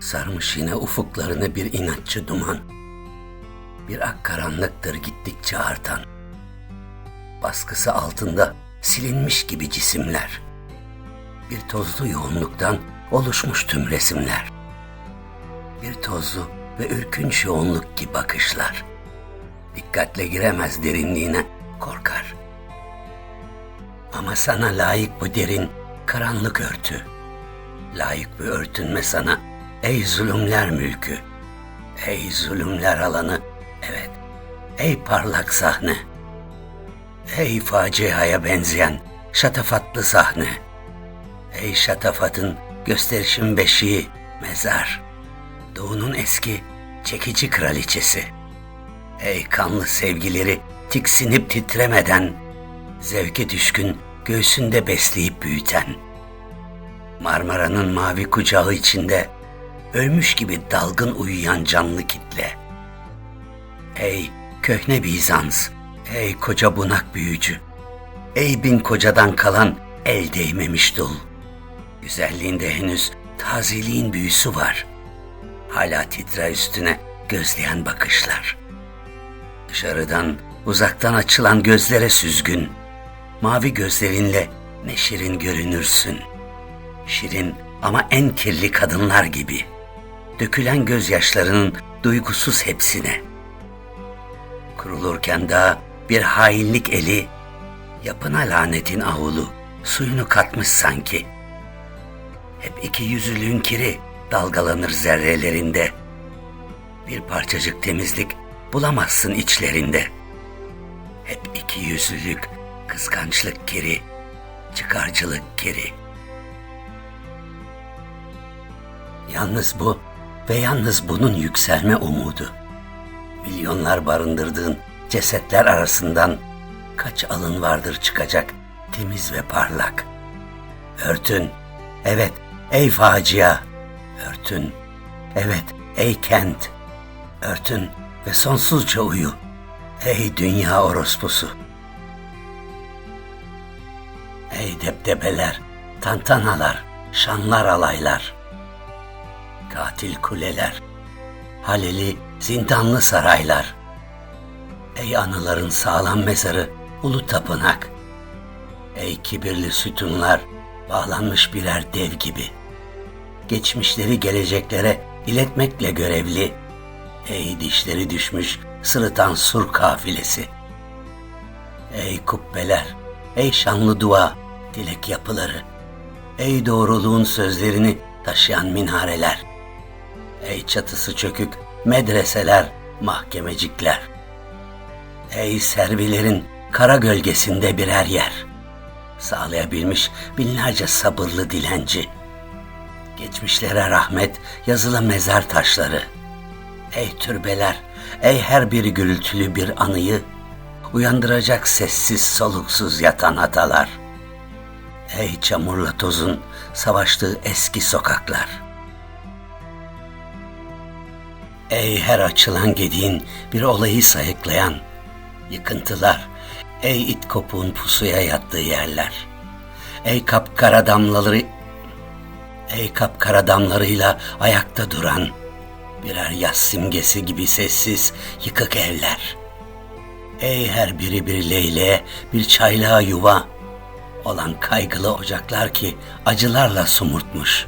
Sarmış yine ufuklarını bir inatçı duman. Bir ak karanlıktır gittikçe artan. Baskısı altında silinmiş gibi cisimler. Bir tozlu yoğunluktan oluşmuş tüm resimler. Bir tozlu ve ürkünç yoğunluk gibi bakışlar. Dikkatle giremez derinliğine korkar. Ama sana layık bu derin karanlık örtü. Layık bir örtünme sana ey zulümler mülkü. Ey zulümler alanı, evet. Ey parlak sahne. Ey faciaya benzeyen şatafatlı sahne. Ey şatafatın gösterişin beşiği, mezar. Doğunun eski çekici kraliçesi. Ey kanlı sevgileri tiksinip titremeden, zevke düşkün göğsünde besleyip büyüten. Marmara'nın mavi kucağı içinde ölmüş gibi dalgın uyuyan canlı kitle. Ey köhne Bizans, ey koca bunak büyücü, ey bin kocadan kalan el değmemiş dul. Güzelliğinde henüz tazeliğin büyüsü var. Hala titre üstüne gözleyen bakışlar. Dışarıdan, uzaktan açılan gözlere süzgün, mavi gözlerinle ne şirin görünürsün. Şirin ama en kirli kadınlar gibi. Dökülen gözyaşlarının duygusuz hepsine. Kurulurken daha bir hainlik eli, yapına lanetin avulu, suyunu katmış sanki. Hep iki yüzlülüğün kiri dalgalanır zerrelerinde. Bir parçacık temizlik bulamazsın içlerinde. Hep iki yüzlülük, kıskançlık kiri, çıkarcılık kiri. Yalnız bu ve yalnız bunun yükselme umudu. Milyonlar barındırdığın cesetler arasından kaç alın vardır çıkacak temiz ve parlak. Örtün, evet ey facia, örtün, evet ey kent, örtün ve sonsuzca uyu, ey dünya orospusu. Ey deptebeler, tantanalar, şanlar alaylar, katil kuleler, haleli zindanlı saraylar. Ey anıların sağlam mezarı, ulu tapınak. Ey kibirli sütunlar, bağlanmış birer dev gibi. Geçmişleri geleceklere iletmekle görevli. Ey dişleri düşmüş sırıtan sur kafilesi. Ey kubbeler, ey şanlı dua, dilek yapıları. Ey doğruluğun sözlerini taşıyan minareler. Ey çatısı çökük medreseler, mahkemecikler. Ey servilerin kara gölgesinde birer yer. Sağlayabilmiş binlerce sabırlı dilenci. Geçmişlere rahmet yazılı mezar taşları. Ey türbeler, ey her biri gürültülü bir anıyı, uyandıracak sessiz soluksuz yatan atalar. Ey çamurla tozun savaştığı eski sokaklar.'' Ey her açılan gediğin bir olayı sayıklayan yıkıntılar, ey it kopuğun pusuya yattığı yerler, ey kapkara damlaları, ey kapkara damlarıyla ayakta duran birer yaz simgesi gibi sessiz yıkık evler. Ey her biri bir leyle, bir çaylığa yuva olan kaygılı ocaklar ki acılarla sumurtmuş.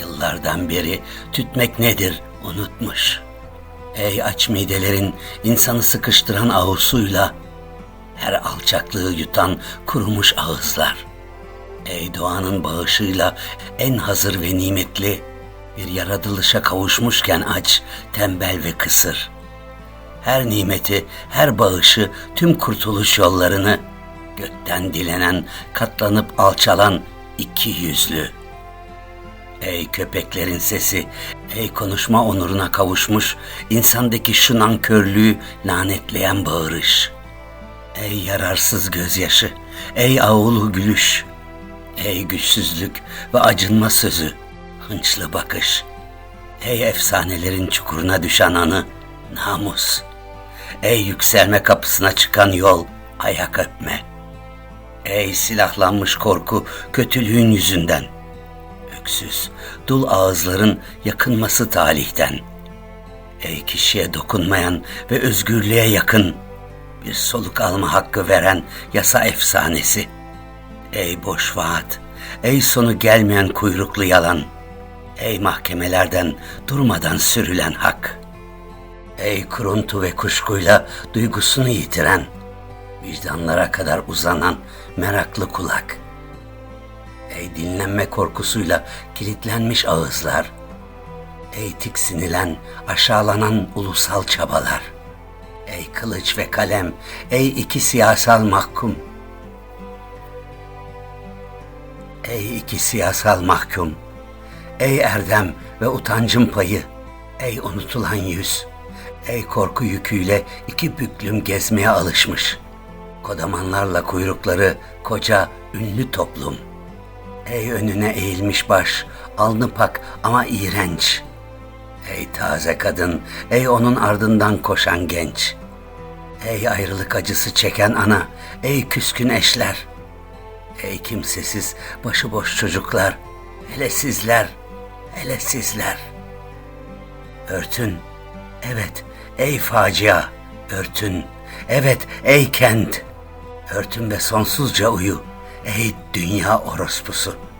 Yıllardan beri tütmek nedir unutmuş. Ey aç midelerin insanı sıkıştıran ağusuyla her alçaklığı yutan kurumuş ağızlar. Ey doğanın bağışıyla en hazır ve nimetli bir yaratılışa kavuşmuşken aç, tembel ve kısır. Her nimeti, her bağışı, tüm kurtuluş yollarını gökten dilenen, katlanıp alçalan iki yüzlü Ey köpeklerin sesi, ey konuşma onuruna kavuşmuş, insandaki şu nankörlüğü lanetleyen bağırış. Ey yararsız gözyaşı, ey ağulu gülüş, ey güçsüzlük ve acınma sözü, hınçlı bakış. Ey efsanelerin çukuruna düşen anı, namus. Ey yükselme kapısına çıkan yol, ayak öpme. Ey silahlanmış korku kötülüğün yüzünden öksüz, dul ağızların yakınması talihten. Ey kişiye dokunmayan ve özgürlüğe yakın, bir soluk alma hakkı veren yasa efsanesi. Ey boş vaat, ey sonu gelmeyen kuyruklu yalan, ey mahkemelerden durmadan sürülen hak. Ey kuruntu ve kuşkuyla duygusunu yitiren, vicdanlara kadar uzanan meraklı kulak. Dinlenme korkusuyla kilitlenmiş ağızlar. Ey tiksinilen, aşağılanan ulusal çabalar. Ey kılıç ve kalem, ey iki siyasal mahkum. Ey iki siyasal mahkum. Ey erdem ve utancın payı. Ey unutulan yüz. Ey korku yüküyle iki büklüm gezmeye alışmış. Kodamanlarla kuyrukları koca ünlü toplum. Ey önüne eğilmiş baş, alnı pak ama iğrenç. Ey taze kadın, ey onun ardından koşan genç. Ey ayrılık acısı çeken ana, ey küskün eşler. Ey kimsesiz, başıboş çocuklar, hele sizler, hele sizler. Örtün, evet, ey facia, örtün, evet, ey kent. Örtün ve sonsuzca uyu, ey dünya orospusu.''